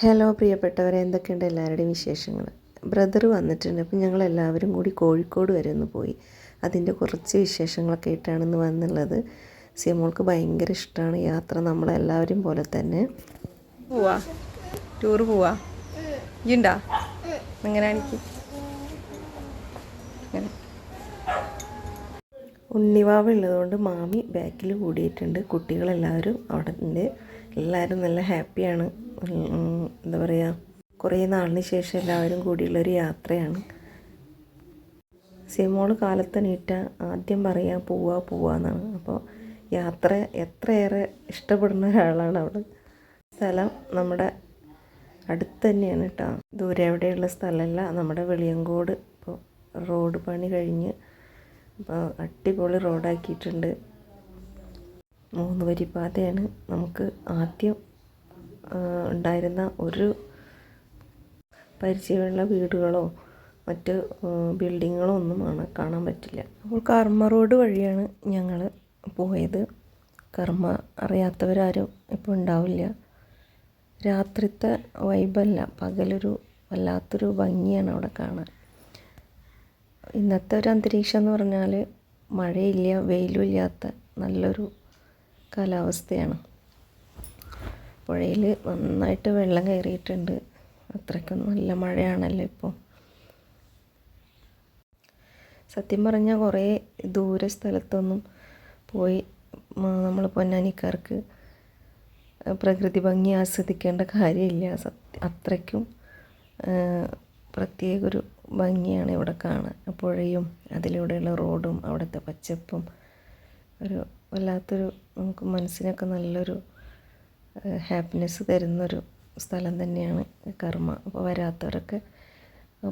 Hello പ്രിയപ്പെട്ടവരെ എന്തൊക്കെയുണ്ട് എല്ലാവരുടെയും വിശേഷങ്ങൾ ബ്രദർ വന്നിട്ടുണ്ട് അപ്പം ഞങ്ങൾ എല്ലാവരും കൂടി കോഴിക്കോട് വരെ ഒന്ന് പോയി. അതിന്റെ കുറച്ച് വിശേഷങ്ങളൊക്കെ ആയിട്ടാണെന്ന് വന്നുള്ളത്. സിമോൾക്ക് ഭയങ്കര ഇഷ്ടമാണ് യാത്ര നമ്മളെല്ലാവരും പോലെ തന്നെ. പോവാ. ടൂർ പോവാ. ഇണ്ടാ അങ്ങനെ എനിക്ക്? ഉണ്ണിവാവ് ഉള്ളതുകൊണ്ട് മാമി ബാക്കിൽ കൂടിയിട്ടുണ്ട്. കുട്ടികളെല്ലാവരും അവിടെ എല്ലാവരും നല്ല ഹാപ്പിയാണ്. എന്താ പറയുക കുറേ നാളിന് ശേഷം എല്ലാവരും കൂടിയുള്ളൊരു യാത്രയാണ്. സിമോൾ കാലത്ത് നീറ്റ ആദ്യം പറയാ പോവാ പോവാന്നാണ് അപ്പോൾ യാത്ര എത്രയേറെ ഇഷ്ടപ്പെടുന്ന ഒരാളാണ് അവൾ സ്ഥലം നമ്മുടെ അടുത്ത് തന്നെയാണ് കേട്ടോ ദൂരെ എവിടെയുള്ള സ്ഥലമല്ല നമ്മുടെ വെളിയങ്കോട്. ഇപ്പോൾ റോഡ് പണി കഴിഞ്ഞ് ഇപ്പോൾ അടിപൊളി റോഡാക്കിയിട്ടുണ്ട്. മൂന്ന് വരി പാതയാണ് നമുക്ക് ആദ്യം ഉണ്ടായിരുന്ന ഒരു പരിചയമുള്ള വീടുകളോ മറ്റ് ബിൽഡിങ്ങുകളോ ഒന്നും ആണ് കാണാൻ പറ്റില്ല. അപ്പോൾ കർമ്മ റോഡ് വഴിയാണ് ഞങ്ങൾ പോയത്. കർമ്മ അറിയാത്തവരാരും ഇപ്പോൾ ഉണ്ടാവില്ല. രാത്രിത്തെ വൈബല്ല പകലൊരു വല്ലാത്തൊരു ഭംഗിയാണ് അവിടെ കാണാൻ. ഇന്നത്തെ ഒരു അന്തരീക്ഷം എന്ന് പറഞ്ഞാൽ മഴയില്ല വെയിലും ഇല്ലാത്ത നല്ലൊരു കാലാവസ്ഥയാണ്. പുഴയിൽ നന്നായിട്ട് വെള്ളം കയറിയിട്ടുണ്ട്. അത്രയ്ക്കും നല്ല മഴയാണല്ലോ ഇപ്പോൾ സത്യം പറഞ്ഞാൽ കുറേ ദൂര സ്ഥലത്തൊന്നും പോയി നമ്മൾ പൊന്നാനിക്കാർക്ക് പ്രകൃതി ഭംഗി ആസ്വദിക്കേണ്ട കാര്യമില്ല. സത്യ അത്രയ്ക്കും പ്രത്യേക ഒരു ഭംഗിയാണ് ഇവിടെ കാണാൻ പുഴയും അതിലൂടെയുള്ള റോഡും അവിടുത്തെ പച്ചപ്പും ഒരു വല്ലാത്തൊരു നമുക്ക് മനസ്സിനൊക്കെ നല്ലൊരു ഹാപ്പിനെസ് തരുന്നൊരു സ്ഥലം തന്നെയാണ് കർമ്മ. അപ്പോൾ വരാത്തവരൊക്കെ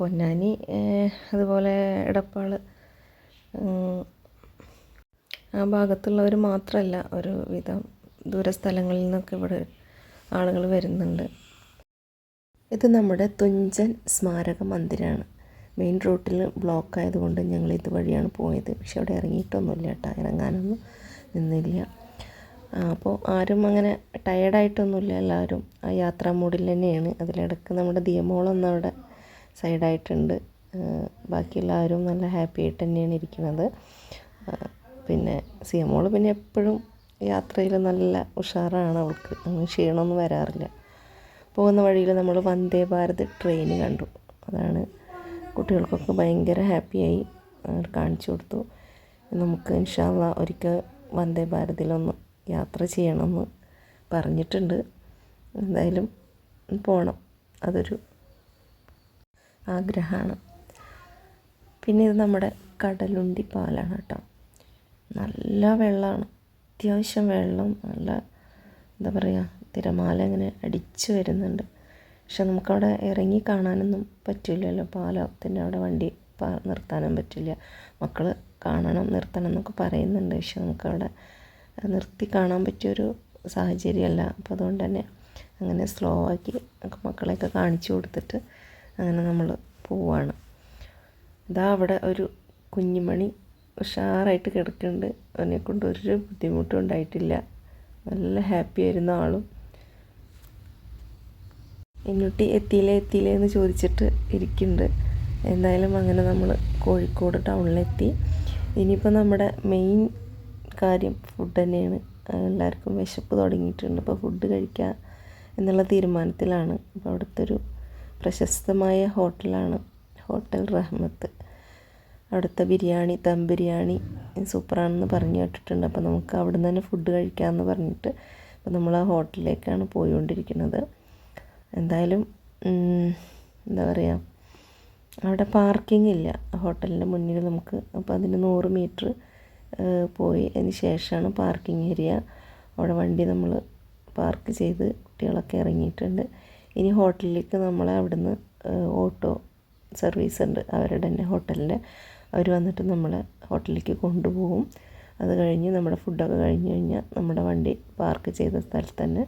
പൊന്നാനി അതുപോലെ എടപ്പാൾ ആ ഭാഗത്തുള്ളവർ മാത്രമല്ല ഒരു വിധം ദൂരസ്ഥലങ്ങളിൽ നിന്നൊക്കെ ഇവിടെ ആളുകൾ വരുന്നുണ്ട്. ഇത് നമ്മുടെ തുഞ്ചൻ സ്മാരക മന്ദിരമാണ് മെയിൻ റൂട്ടിൽ ബ്ലോക്ക് ആയതുകൊണ്ട് ഞങ്ങൾ ഇതുവഴിയാണ് പോയത്. പക്ഷെ അവിടെ ഇറങ്ങിയിട്ടൊന്നുമില്ല കേട്ടോ. ഇറങ്ങാനൊന്നും നിന്നില്ല. അപ്പോൾ ആരും അങ്ങനെ ടയേർഡായിട്ടൊന്നുമില്ല എല്ലാവരും ആ യാത്രാ മൂഡിൽ തന്നെയാണ്. അതിലിടക്ക് നമ്മുടെ ദിയമോളൊന്നും അവിടെ സൈഡായിട്ടുണ്ട് ബാക്കി എല്ലാവരും നല്ല ഹാപ്പി ആയിട്ട് തന്നെയാണ് ഇരിക്കുന്നത്. പിന്നെ സിയമോൾ പിന്നെ എപ്പോഴും യാത്രയിൽ നല്ല ഉഷാറാണ് അവൾക്ക്. അങ്ങനെ ക്ഷീണമൊന്നും വരാറില്ല. പോകുന്ന വഴിയിൽ നമ്മൾ വന്ദേ ഭാരത് ട്രെയിൻ കണ്ടു. അതാണ് കുട്ടികൾക്കൊക്കെ ഭയങ്കര ഹാപ്പിയായി കാണിച്ചു കൊടുത്തു. നമുക്ക് ഇൻഷാല്ല ഒരിക്കൽ വന്ദേ ഭാരതിലൊന്ന് യാത്ര ചെയ്യണമെന്ന് പറഞ്ഞിട്ടുണ്ട്. എന്തായാലും പോകണം അതൊരു ആഗ്രഹമാണ്. പിന്നെ ഇത് നമ്മുടെ കടലുണ്ടി പാലാണ് കേട്ടോ. നല്ല വെള്ളമാണ്. അത്യാവശ്യം വെള്ളം. നല്ല എന്താ പറയുക തിരമാല ഇങ്ങനെ അടിച്ചു വരുന്നുണ്ട്. പക്ഷെ നമുക്കവിടെ ഇറങ്ങി കാണാനൊന്നും പറ്റില്ലല്ലോ. പാലത്തിന്റെ അവിടെ വണ്ടി നിർത്താനും പറ്റില്ല. മക്കൾ കാണണം നിർത്തണം എന്നൊക്കെ പറയുന്നുണ്ട്. പക്ഷെ നമുക്കവിടെ നിർത്തി കാണാൻ പറ്റിയൊരു സാഹചര്യമല്ല. അപ്പോൾ അതുകൊണ്ട് തന്നെ അങ്ങനെ സ്ലോ ആക്കി മക്കളെയൊക്കെ കാണിച്ചു കൊടുത്തിട്ട് അങ്ങനെ നമ്മൾ പോവാണ്. ഇതാ അവിടെ ഒരു കുഞ്ഞുമണി ഉഷാറായിട്ട് കിടക്കുന്നുണ്ട്. അവനെ കൊണ്ട് ഒരു ബുദ്ധിമുട്ടും ഉണ്ടായിട്ടില്ല. നല്ല ഹാപ്പി ആയിരുന്ന ആളും. എന്നിട്ട് എത്തിയില്ലേ എത്തിയില്ലേ എന്ന് ചോദിച്ചിട്ട് ഇരിക്കുന്നുണ്ട്. എന്തായാലും അങ്ങനെ നമ്മൾ കോഴിക്കോട് ടൗണിലെത്തി ഇനിയിപ്പോൾ നമ്മുടെ മെയിൻ കാര്യം ഫുഡ് തന്നെയാണ്. എല്ലാവർക്കും വിശപ്പ് തുടങ്ങിയിട്ടുണ്ട്. അപ്പോൾ ഫുഡ് കഴിക്കുക എന്നുള്ള തീരുമാനത്തിലാണ്. അപ്പോൾ അവിടുത്തെ ഒരു പ്രശസ്തമായ ഹോട്ടലാണ് ഹോട്ടൽ റഹ്മത്ത്. അവിടുത്തെ ബിരിയാണി ദം ബിരിയാണി സൂപ്പറാണെന്ന് പറഞ്ഞു കേട്ടിട്ടുണ്ട്. അപ്പോൾ നമുക്ക് അവിടെ നിന്ന് തന്നെ ഫുഡ് കഴിക്കാമെന്ന് പറഞ്ഞിട്ട് അപ്പോൾ നമ്മൾ ആ ഹോട്ടലിലേക്കാണ് പോയിക്കൊണ്ടിരിക്കുന്നത് എന്തായാലും എന്താ പറയുക അവിടെ പാർക്കിംഗ് ഇല്ല ഹോട്ടലിന്റെ മുന്നിൽ നമുക്ക് അപ്പോൾ അതിന് നൂറ് മീറ്റർ പോയി. അതിന് ശേഷമാണ് പാർക്കിംഗ് ഏരിയ. അവിടെ വണ്ടി നമ്മൾ പാർക്ക് ചെയ്ത് കുട്ടികളൊക്കെ ഇറങ്ങിയിട്ടുണ്ട്. ഇനി ഹോട്ടലിലേക്ക് നമ്മളെ അവിടുന്ന് ഓട്ടോ സർവീസ് ഉണ്ട്. അവരുടെ തന്നെ ഹോട്ടലിന്റെ. അവർ വന്നിട്ട് നമ്മളെ ഹോട്ടലിലേക്ക് കൊണ്ടുപോകും. അത് കഴിഞ്ഞ് നമ്മുടെ ഫുഡൊക്കെ കഴിഞ്ഞ് കഴിഞ്ഞാൽ നമ്മുടെ വണ്ടി പാർക്ക് ചെയ്ത സ്ഥലത്ത് തന്നെ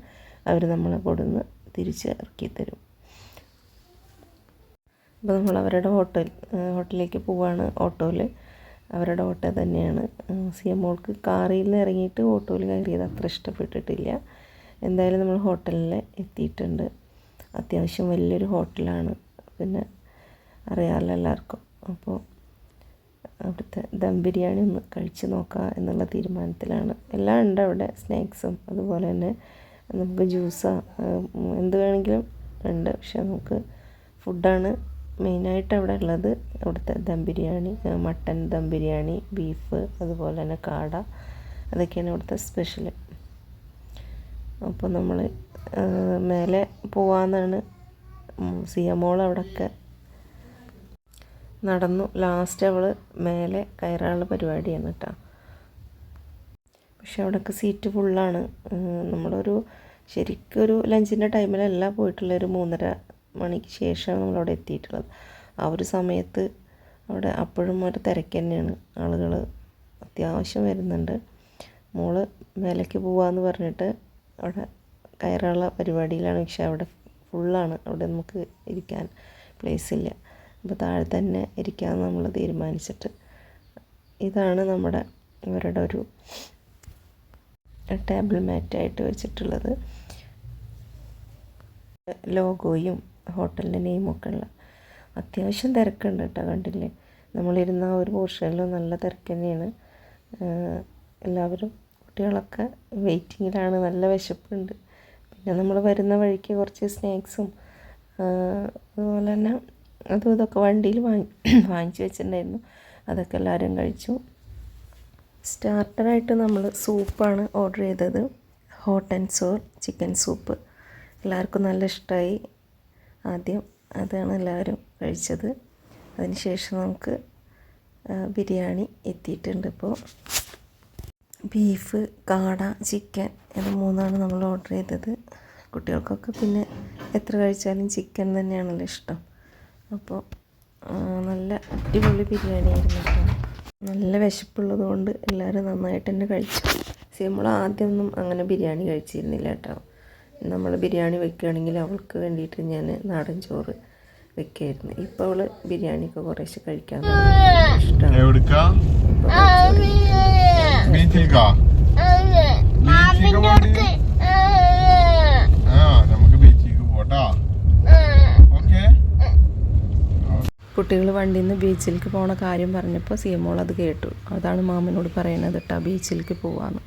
അവർ നമ്മളെ കൊടുന്ന് തിരിച്ച് ഇറക്കി തരും. അപ്പോൾ നമ്മൾ അവരുടെ ഹോട്ടൽ ഹോട്ടലിലേക്ക് പോവാണ് ഓട്ടോയിൽ. അവരുടെ ഓട്ടോ തന്നെയാണ്. സി എം മോൾക്ക് കാറിൽ നിന്ന് ഇറങ്ങിയിട്ട് ഓട്ടോയിൽ കയറിയത് അത്ര ഇഷ്ടപ്പെട്ടിട്ടില്ല. എന്തായാലും നമ്മൾ ഹോട്ടലിൽ എത്തിയിട്ടുണ്ട്. അത്യാവശ്യം വലിയൊരു ഹോട്ടലാണ് പിന്നെ അറിയാമല്ലോ എല്ലാവർക്കും. അപ്പോൾ അവിടുത്തെ ദം ബിരിയാണി ഒന്ന് കഴിച്ച് നോക്കുക എന്നുള്ള തീരുമാനത്തിലാണ്. എല്ലാം ഉണ്ട് അവിടെ സ്നാക്സും അതുപോലെ തന്നെ നമുക്ക് ജ്യൂസോ എന്ത് വേണമെങ്കിലും ഉണ്ട്. പക്ഷെ നമുക്ക് ഫുഡാണ് മെയിനായിട്ട് അവിടെ ഉള്ളത് അവിടുത്തെ ദം ബിരിയാണി മട്ടൻ ദം ബിരിയാണി ബീഫ് അതുപോലെ തന്നെ കാട. അതൊക്കെയാണ് അവിടുത്തെ സ്പെഷ്യൽ അപ്പോൾ നമ്മൾ മേലെ പോവാന്നാണ് സിയമോൾ അവിടെയൊക്കെ നടന്നു. ലാസ്റ്റ് അവൾ മേലെ കയറാനുള്ള പരിപാടിയാണ് കേട്ടോ. പക്ഷെ അവിടെയൊക്കെ സീറ്റ് ഫുള്ളാണ് നമ്മളൊരു ശരിക്കൊരു ലഞ്ചിന്റെ ടൈമിലല്ല പോയിട്ടുള്ള ഒരു മൂന്നര മണിക്ക് ശേഷമാണ് നമ്മളവിടെ എത്തിയിട്ടുള്ളത്. ആ ഒരു സമയത്ത് അവിടെ അപ്പോഴും ഒരു തിരക്ക് തന്നെയാണ്. ആളുകൾ അത്യാവശ്യം വരുന്നുണ്ട്. മോൾ മേലേക്ക് പോവാന്ന് പറഞ്ഞിട്ട് അവിടെ കയറാനുള്ള പരിപാടിയിലാണ്. പക്ഷെ അവിടെ ഫുള്ളാണ്. അവിടെ നമുക്ക് ഇരിക്കാൻ പ്ലേസ് ഇല്ല. അപ്പോൾ താഴെ തന്നെ ഇരിക്കാമെന്ന് നമ്മൾ തീരുമാനിച്ചിട്ട് ഇതാണ് നമ്മുടെ ഇവരുടെ ഒരു ടേബിൾ മാറ്റായിട്ട് വെച്ചിട്ടുള്ളത്. ലോഗോയും ഹോട്ടലിന്റെ നെയിമൊക്കെ ഉള്ള. അത്യാവശ്യം തിരക്കുണ്ട് കേട്ടോ കണ്ടില്ലേ? നമ്മളിരുന്ന ആ ഒരു പോർഷനിലും നല്ല തിരക്ക് തന്നെയാണ്. എല്ലാവരും കുട്ടികളൊക്കെ വെയിറ്റിങ്ങിലാണ് നല്ല വിശപ്പുണ്ട്. പിന്നെ നമ്മൾ വരുന്ന വഴിക്ക് കുറച്ച് സ്നാക്സും അതുപോലെ തന്നെ അതും ഇതൊക്കെ വണ്ടിയിൽ വാങ്ങി വാങ്ങിച്ചു വെച്ചിട്ടുണ്ടായിരുന്നു. അതൊക്കെ എല്ലാവരും കഴിച്ചു. സ്റ്റാർട്ടറായിട്ട് നമ്മൾ സൂപ്പാണ് ഓർഡർ ചെയ്തത്. Hot and sour chicken soup. എല്ലാവർക്കും നല്ല ഇഷ്ടമായി. ആദ്യം അതാണ് എല്ലാവരും കഴിച്ചത്. അതിനുശേഷം നമുക്ക് ബിരിയാണി എത്തിയിട്ടുണ്ട് ഇപ്പോൾ ബീഫ് കാട ചിക്കൻ ഇത് മൂന്നാണ് നമ്മൾ ഓർഡർ ചെയ്തത്. കുട്ടികൾക്കൊക്കെ പിന്നെ എത്ര കഴിച്ചാലും ചിക്കൻ തന്നെയാണല്ലോ ഇഷ്ടം. അപ്പോൾ നല്ല അടിപൊളി ബിരിയാണി ആയിരുന്നു നല്ല വിശപ്പുള്ളത് കൊണ്ട് എല്ലാവരും നന്നായിട്ട് തന്നെ കഴിച്ചു. സിമ്മൾ ആദ്യമൊന്നും അങ്ങനെ ബിരിയാണി കഴിച്ചിരുന്നില്ല കേട്ടോ. നമ്മൾ ബിരിയാണി വെക്കുകയാണെങ്കിൽ അവൾക്ക് വേണ്ടിയിട്ട് ഞാൻ നാടൻ ചോറ് വെക്കായിരുന്നു. ഇപ്പോൾ അവൾ ബിരിയാണിയൊക്കെ കുറേശ്ശെ കഴിക്കാൻ ഇഷ്ടമാണ് കുട്ടികൾ വണ്ടിയിൽ നിന്ന് ബീച്ചിലേക്ക് പോണ കാര്യം പറഞ്ഞപ്പോൾ സിയമോൾ അത് കേട്ടു. അതാണ് മാമനോട് പറയുന്നത് കേട്ടോ ബീച്ചിലേക്ക് പോവാന്ന്.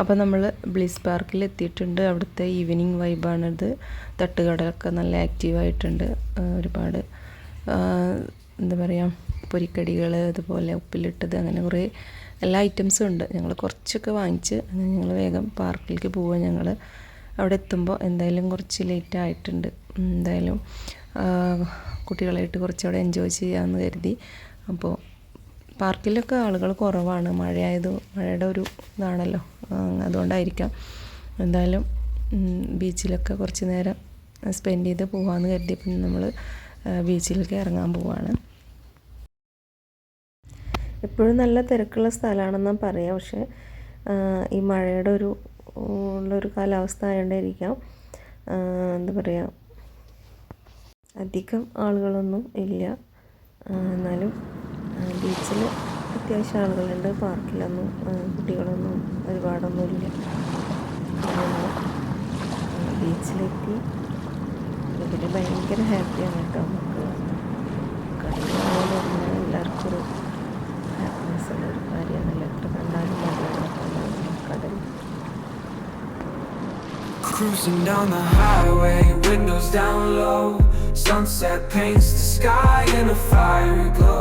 അപ്പോൾ നമ്മൾ ബ്ലിസ് പാർക്കിൽ എത്തിയിട്ടുണ്ട്. അവിടുത്തെ ഈവനിങ് വൈബാണിത് തട്ടുകടയൊക്കെ നല്ല ആക്റ്റീവായിട്ടുണ്ട് ഒരുപാട് എന്താ പറയുക പൊരിക്കടികൾ അതുപോലെ ഉപ്പിലിട്ടത് അങ്ങനെ കുറേ എല്ലാ ഐറ്റംസും ഉണ്ട്. ഞങ്ങൾ കുറച്ചൊക്കെ വാങ്ങിച്ച് അങ്ങനെ ഞങ്ങൾ വേഗം പാർക്കിലേക്ക് പോവുക ഞങ്ങൾ അവിടെ എത്തുമ്പോൾ എന്തായാലും കുറച്ച് ലേറ്റ് ആയിട്ടുണ്ട്. എന്തായാലും കുട്ടികളായിട്ട് കുറച്ചുകൂടെ എൻജോയ് ചെയ്യാമെന്ന് കരുതി. അപ്പോൾ പാർക്കിലൊക്കെ ആളുകൾ കുറവാണ്. മഴയായത് മഴയുടെ ഒരു ഇതാണല്ലോ. അതുകൊണ്ടായിരിക്കാം. എന്തായാലും ബീച്ചിലൊക്കെ കുറച്ച് നേരം സ്പെൻഡ് ചെയ്ത് പോകാമെന്ന് കരുതി പിന്നെ നമ്മൾ ബീച്ചിലേക്ക് ഇറങ്ങാൻ പോവാണ്. എപ്പോഴും നല്ല തിരക്കുള്ള സ്ഥലമാണെന്നാണ് പറയാം. പക്ഷേ ഈ മഴയുടെ ഒരു ഉള്ളൊരു കാലാവസ്ഥ ആയതുകൊണ്ടായിരിക്കാം എന്താ പറയുക അധികം ആളുകളൊന്നും ഇല്ല. എന്നാലും ബീച്ചിൽ അത്യാവശ്യം ആളുകളുണ്ട്. പാർക്കിലൊന്നും കുട്ടികളൊന്നും ഒരുപാടൊന്നുമില്ല. ബീച്ചിലെത്തി. ഇവർ ഭയങ്കര ഹാപ്പിയാണ് കേട്ടോ നമുക്ക്. പറഞ്ഞാൽ എല്ലാവർക്കും ഒരു ഹാപ്പിനെസ് ഉള്ള ഒരു കാര്യമാണല്ലോ. എത്ര കണ്ടാലും മതിയാണ് കടൽ Cruising down the highway, windows down low. Sunset paints the sky in a fiery glow.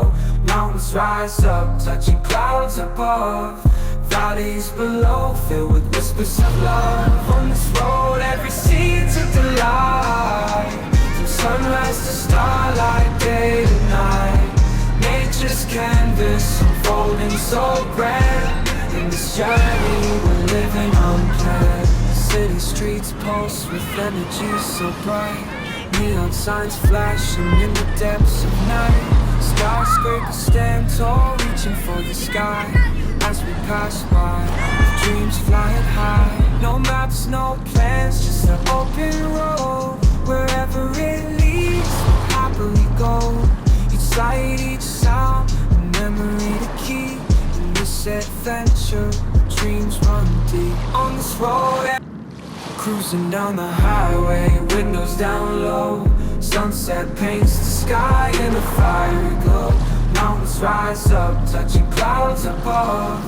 Mountains rise up, touching clouds above. Valleys below, filled with whispers of love. On this road, every scene's a delight. From sunrise to starlight, day to night. Nature's canvas unfolding so grand. In this journey, we're living unplanned. City streets pulse with energy so bright. Neon signs flashing in the depths of night. Skyscrapers stand tall, reaching for the sky. As we pass by, dreams flying high. No maps, no plans, just an open road. Wherever it leads, we'll happily go. Each sight, each sound, a memory to keep. In this adventure, dreams run deep. On this road. Cruising down the highway, windows down low. Sunset paints the sky in a fiery glow. Mountains rise up, touching clouds above.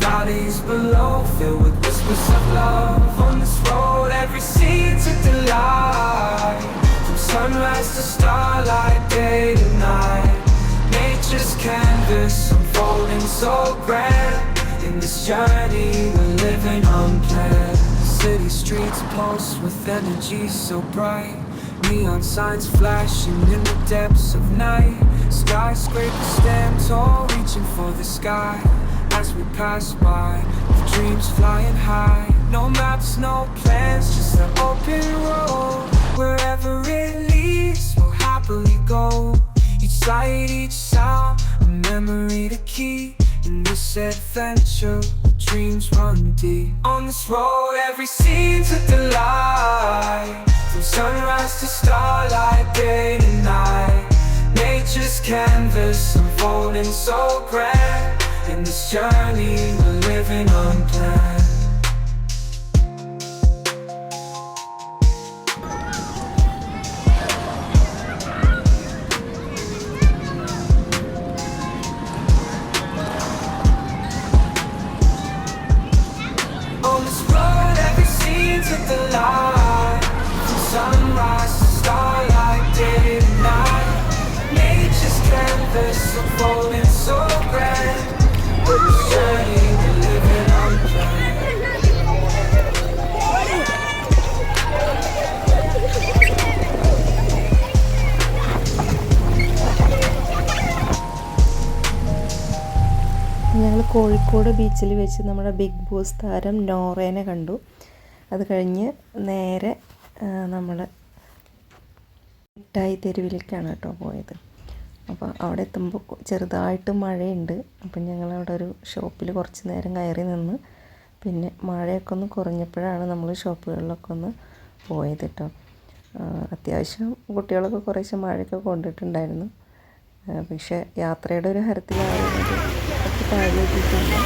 Valleys below, filled with whispers of love. On this road, every scene's a delight. From sunrise to starlight, day to night. Nature's canvas unfolding so grand. In this journey, we're living unplanned. City streets pulse with energy so bright. Neon signs flashing in the depths of night. Skyscrapers stand tall, reaching for the sky. As we pass by, with dreams flying high. No maps, no plans, just an open road. Wherever it leads, we'll happily go. Each sight, each sound, a memory to keep. In this adventure, dreams run deep. On this road, every scene's a delight. From sunrise to starlight, day and night. Nature's canvas unfolding so grand. In this journey, we're living unplanned. Kozhikode ബീച്ചിൽ വെച്ച് നമ്മുടെ big boss താരം നോറേനെ കണ്ടു. അത് കഴിഞ്ഞ് നേരെ നമ്മൾ മിഠായി തെരുവിലേക്കാണ് കേട്ടോ പോയത്. അപ്പോൾ അവിടെ എത്തുമ്പോൾ ചെറുതായിട്ട് മഴയുണ്ട്. അപ്പം ഞങ്ങൾ അവിടെ ഒരു ഷോപ്പിൽ കുറച്ച് നേരം കയറി നിന്ന് പിന്നെ മഴയൊക്കെ ഒന്ന് കുറഞ്ഞപ്പോഴാണ് നമ്മൾ ഷോപ്പുകളിലൊക്കെ ഒന്ന് പോയത് കേട്ടോ. അത്യാവശ്യം കുട്ടികളൊക്കെ കുറേശ്ശെ മഴയൊക്കെ കൊണ്ടിട്ടുണ്ടായിരുന്നു. പക്ഷേ യാത്രയുടെ ഒരു ഹരത്തിലായതുകൊണ്ട് കുറച്ച് താഴെത്തിയിട്ടില്ല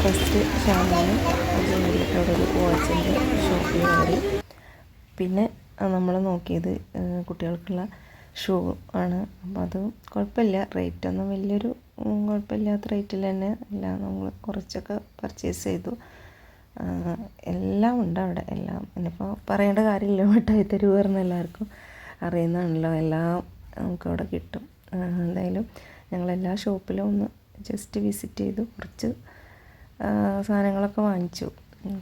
ഫസ്റ്റ് ഷാമിന് അത് വേണ്ടിയിട്ട് അവിടെ ഒരു വാച്ചിന്റെ ഷോപ്പിൽ കയറി പിന്നെ നമ്മൾ നോക്കിയത് കുട്ടികൾക്കുള്ള ഷൂ ആണ്. അപ്പോൾ അത് കുഴപ്പമില്ല. റേറ്റൊന്നും വലിയൊരു കുഴപ്പമില്ലാത്ത റേറ്റിൽ തന്നെ എല്ലാം നമ്മൾ കുറച്ചൊക്കെ പർച്ചേസ് ചെയ്തു. എല്ലാം ഉണ്ട് അവിടെ. എല്ലാം. ഇനിയിപ്പോൾ പറയേണ്ട കാര്യമില്ല. മിഠായി തെരുവ് എല്ലാവർക്കും അറിയുന്നതാണല്ലോ. എല്ലാം നമുക്കവിടെ കിട്ടും. എന്തായാലും ഞങ്ങൾ എല്ലാ ഷോപ്പിലും ഒന്ന് ജസ്റ്റ് വിസിറ്റ് ചെയ്തു. കുറച്ച് സാധനങ്ങളൊക്കെ വാങ്ങിച്ചു.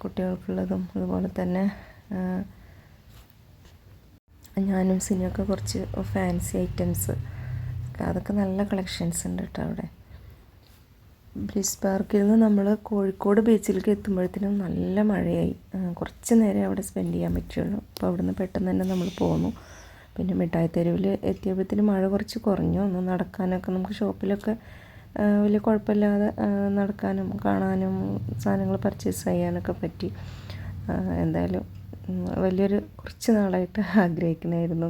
കുട്ടികൾക്കുള്ളതും അതുപോലെ തന്നെ ഞാനും സിനിമയൊക്കെ കുറച്ച് ഫാൻസി ഐറ്റംസ് അതൊക്കെ നല്ല കളക്ഷൻസ് ഉണ്ട് കേട്ടോ അവിടെ. ബ്രിസ് പാർക്കിൽ നിന്ന് നമ്മൾ കോഴിക്കോട് ബീച്ചിലേക്ക് എത്തുമ്പോഴത്തേനും നല്ല മഴയായി. കുറച്ച് നേരം അവിടെ സ്പെൻഡ് ചെയ്യാൻ പറ്റുള്ളൂ. അപ്പോൾ അവിടുന്ന് പെട്ടെന്ന് തന്നെ നമ്മൾ പോന്നു. പിന്നെ മിഠായി തെരുവിൽ എത്തിയപ്പോഴത്തേന് മഴ കുറച്ച് കുറഞ്ഞു. ഒന്ന് നടക്കാനൊക്കെ നമുക്ക് ഷോപ്പിലൊക്കെ വലിയ കുഴപ്പമില്ലാതെ നടക്കാനും കാണാനും സാധനങ്ങൾ പർച്ചേസ് ചെയ്യാനൊക്കെ പറ്റി. എന്തായാലും വലിയൊരു കുറച്ച് നാളായിട്ട് ആഗ്രഹിക്കണമായിരുന്നു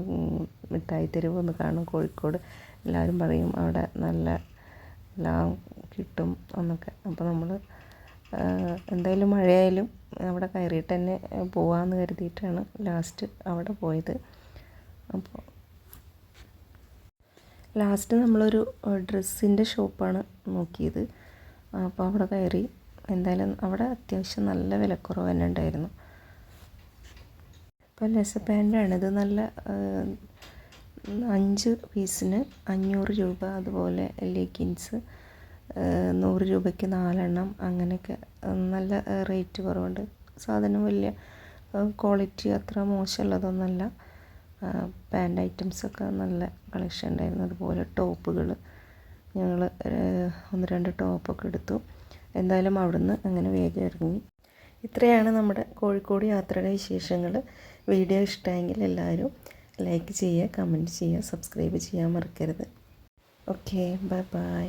മിഠായി തെരുവ് ഒന്ന് കാണും കോഴിക്കോട് എല്ലാവരും പറയും അവിടെ നല്ല എല്ലാം കിട്ടും എന്നൊക്കെ. അപ്പോൾ നമ്മൾ എന്തായാലും മഴയായാലും അവിടെ കയറിയിട്ട് തന്നെ പോവാമെന്ന് കരുതിയിട്ടാണ് ലാസ്റ്റ് അവിടെ പോയത്. അപ്പോൾ ലാസ്റ്റ് നമ്മളൊരു ഡ്രസ്സിന്റെ ഷോപ്പാണ് നോക്കിയത്. അപ്പോൾ അവിടെ കയറി എന്തായാലും അവിടെ അത്യാവശ്യം നല്ല വിലക്കുറവ് തന്നെ ഉണ്ടായിരുന്നു. ഇപ്പോൾ ലെസ് പാന്റാണ് ഇത് നല്ല അഞ്ച് പീസിന് അഞ്ഞൂറ് രൂപ അതുപോലെ ലെഗിൻസ് നൂറ് രൂപയ്ക്ക് നാലെണ്ണം അങ്ങനെയൊക്കെ നല്ല റേറ്റ് കുറവുണ്ട്. സാധനം വലിയ ക്വാളിറ്റി അത്ര മോശമുള്ളതൊന്നുമല്ല പാന്റ് ഐറ്റംസൊക്കെ നല്ല കളക്ഷൻ ഉണ്ടായിരുന്നു. അതുപോലെ ടോപ്പുകൾ ഞങ്ങൾ ഒന്ന് രണ്ട് ടോപ്പൊക്കെ എടുത്തു. എന്തായാലും അവിടുന്ന് അങ്ങനെ വേഗം ഇറങ്ങി. ഇത്രയാണ് നമ്മുടെ കോഴിക്കോട് യാത്രയുടെ വിശേഷങ്ങൾ വീഡിയോ ഇഷ്ടമെങ്കിൽ എല്ലാവരും ലൈക്ക് ചെയ്യുക കമന്റ് ചെയ്യുക സബ്സ്ക്രൈബ് ചെയ്യാൻ മറക്കരുത്. Okay bye bye